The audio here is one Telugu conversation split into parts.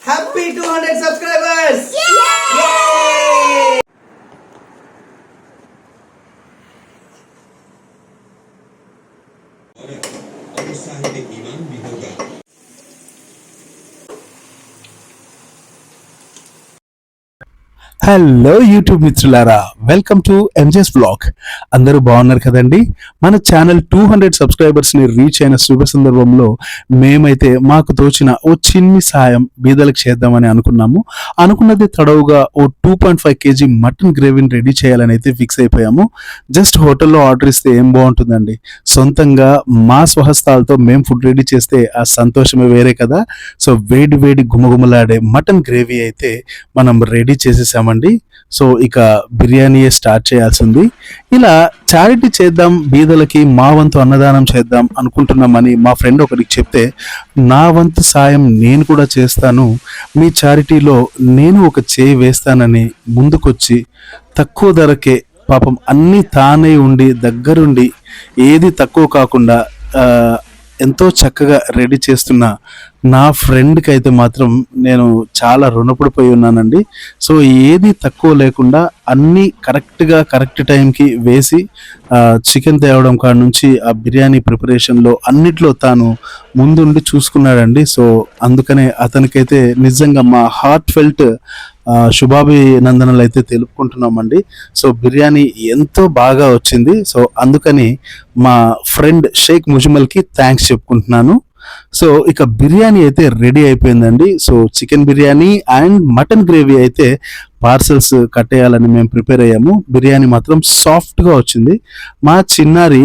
Happy 200 subscribers! హలో యూట్యూబ్ మిత్రులారా వెల్కమ్ టు ఎంజెస్ బ్లాగ్. అందరూ బాగున్నారు కదండి? మన ఛానల్ టూ హండ్రెడ్ సబ్స్క్రైబర్స్ని రీచ్ అయిన శుభ సందర్భంలో మేమైతే మాకు తోచిన ఓ చిన్ని సాయం బీదలకు చేద్దామని అనుకున్నాము. అనుకున్నది తడవుగా ఓ two point five KG mutton గ్రేవీని ready చేయాలని అయితే ఫిక్స్ అయిపోయాము. జస్ట్ హోటల్లో ఆర్డర్ ఇస్తే ఏం బాగుంటుందండి? సొంతంగా మా స్వహస్తాలతో మేము ఫుడ్ రెడీ చేస్తే ఆ సంతోషమే వేరే కదా. సో వేడి వేడి గుమగుమలాడే మటన్ గ్రేవీ అయితే మనం రెడీ చేసేసామండి. సో ఇక బిర్యానీయే స్టార్ట్ చేయాల్సింది. ఇలా చారిటీ చేద్దాం బీదలకి మా వంతు అన్నదానం చేద్దాం అనుకుంటున్నామని మా ఫ్రెండ్ ఒకరికి చెప్తే నా వంతు సాయం నేను కూడా చేస్తాను. మీ చారిటీలో నేను ఒక చేయి వేస్తానని ముందుకొచ్చి తక్కువ ధరకే పాపం అన్నీ తానే ఉండి దగ్గరుండి ఏది తక్కువ కాకుండా ఎంతో చక్కగా రెడీ చేస్తున్న నా ఫ్రెండ్కి అయితే మాత్రం నేను చాలా రుణపడిపోయి ఉన్నానండి. సో ఏది తక్కువ లేకుండా అన్నీ కరెక్ట్గా కరెక్ట్ టైంకి వేసి చికెన్ తేవడం కాడ నుంచి ఆ బిర్యానీ ప్రిపరేషన్లో అన్నిట్లో తాను ముందుండి చూసుకున్నాడండి. సో అందుకనే అతనికైతే నిజంగా మా హార్ట్ ఫెల్ట్ శుభాభినందనలు అయితే తెలుపుకుంటున్నామండి. సో బిర్యానీ ఎంతో బాగా వచ్చింది. సో అందుకని మా ఫ్రెండ్ షేక్ ముజుమల్కి థ్యాంక్స్ చెప్పుకుంటున్నాను. సో ఇక బిర్యానీ అయితే రెడీ అయిపోయిందండి. So chicken biryani and mutton gravy అయితే పార్సల్స్ కట్టేయాలని మేము ప్రిపేర్ అయ్యాము. బిర్యానీ మాత్రం సాఫ్ట్గా వచ్చింది. మా చిన్నారి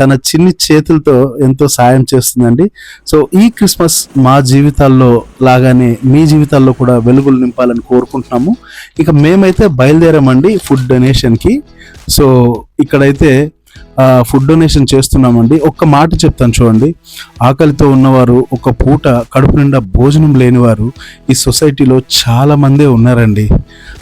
తన చిన్ని చేతులతో ఎంతో సాయం చేస్తుందండి. సో ఈ క్రిస్మస్ మా జీవితాల్లో లాగానే మీ జీవితాల్లో కూడా వెలుగులు నింపాలని కోరుకుంటున్నాము. ఇక మేమైతే బయలుదేరామండి ఫుడ్ డొనేషన్కి. సో ఇక్కడైతే ఫుడ్ డొనేషన్ చేస్తున్నామండి. ఒక్క మాట చెప్తాను చూడండి. ఆకలితో ఉన్నవారు ఒక పూట కడుపు నిండా భోజనం లేనివారు ఈ సొసైటీలో చాలామందే ఉన్నారండి.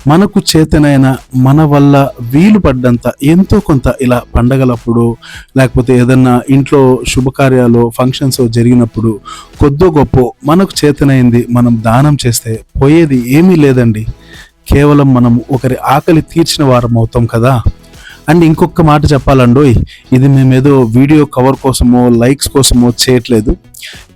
మనకు చేతనైన మన వల్ల వీలు పడ్డంత ఎంతో కొంత ఇలా పండగలప్పుడు లేకపోతే ఏదన్నా ఇంట్లో శుభకార్యాలు ఫంక్షన్స్ జరిగినప్పుడు కొద్దో గొప్ప మనకు చేతనైంది మనం దానం చేస్తే పోయేది ఏమీ లేదండి. కేవలం మనం ఒకరి ఆకలి తీర్చిన వారం అవుతాం కదా. అండ్ ఇంకొక మాట చెప్పాలండోయ్ ఇది మేమేదో వీడియో కవర్ కోసమో లైక్స్ కోసమో చేయట్లేదు.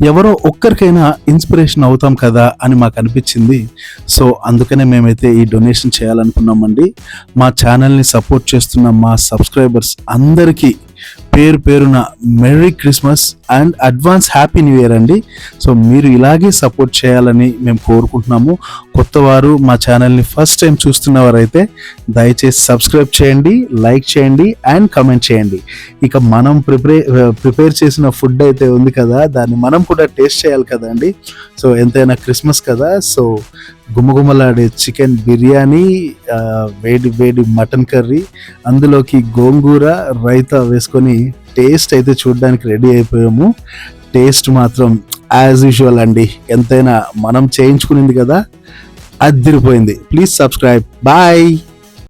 ఎవరో ఒక్కరికైనా ఇన్స్పిరేషన్ అవుతాం కదా అని మాకు అనిపించింది. సో అందుకనే మేమైతే ఈ డొనేషన్ చేయాలనుకున్నామండి. మా ఛానల్ని సపోర్ట్ చేస్తున్న మా సబ్స్క్రైబర్స్ అందరికీ పేరు పేరున merry Christmas and advance happy new year అండి. సో మీరు ఇలాగే సపోర్ట్ చేయాలని మేము కోరుకుంటున్నాము. కొత్త వారు మా ఛానల్ని ఫస్ట్ టైం చూస్తున్నవారైతే దయచేసి సబ్స్క్రైబ్ చేయండి లైక్ చేయండి అండ్ కమెంట్ చేయండి. ఇక మనం ప్రిపేర్ ప్రిపేర్ చేసిన ఫుడ్ అయితే ఉంది కదా దాన్ని మనం కూడా టేస్ట్ చేయాలి కదండి సో ఎంతైనా క్రిస్మస్ కదా. సో గుమగుమలాడే చికెన్ బిర్యానీ వేడి వేడి మటన్ కర్రీ అందులోకి గోంగూర రైతా వేసుకొని టేస్ట్ అయితే చూడడానికి రెడీ అయిపోయాము. టేస్ట్ మాత్రం యాజ్ యూజువల్ అండి. ఎంతైనా మనం చేయించుకునింది కదా అదిరిపోయింది ప్లీజ్ సబ్స్క్రైబ్ బాయ్